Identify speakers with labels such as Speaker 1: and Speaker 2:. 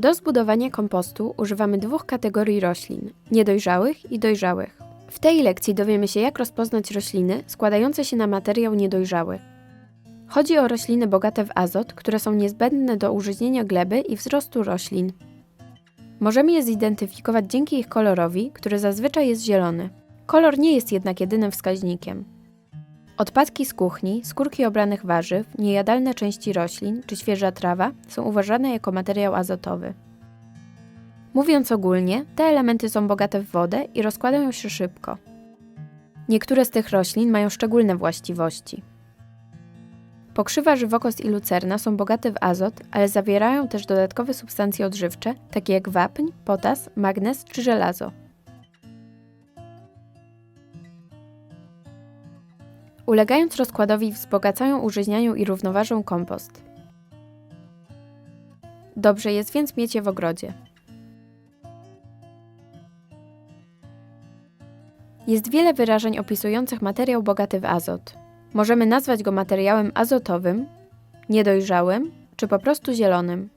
Speaker 1: Do zbudowania kompostu używamy dwóch kategorii roślin: niedojrzałych i dojrzałych. W tej lekcji dowiemy się, jak rozpoznać rośliny składające się na materiał niedojrzały. Chodzi o rośliny bogate w azot, które są niezbędne do użyźnienia gleby i wzrostu roślin. Możemy je zidentyfikować dzięki ich kolorowi, który zazwyczaj jest zielony. Kolor nie jest jednak jedynym wskaźnikiem. Odpadki z kuchni, skórki obranych warzyw, niejadalne części roślin czy świeża trawa są uważane jako materiał azotowy. Mówiąc ogólnie, te elementy są bogate w wodę i rozkładają się szybko. Niektóre z tych roślin mają szczególne właściwości. Pokrzywa, żywokost i lucerna są bogate w azot, ale zawierają też dodatkowe substancje odżywcze, takie jak wapń, potas, magnez czy żelazo. Ulegając rozkładowi wzbogacają, użyźniają i równoważą kompost. Dobrze jest więc mieć je w ogrodzie. Jest wiele wyrażeń opisujących materiał bogaty w azot. Możemy nazwać go materiałem azotowym, niedojrzałym czy po prostu zielonym.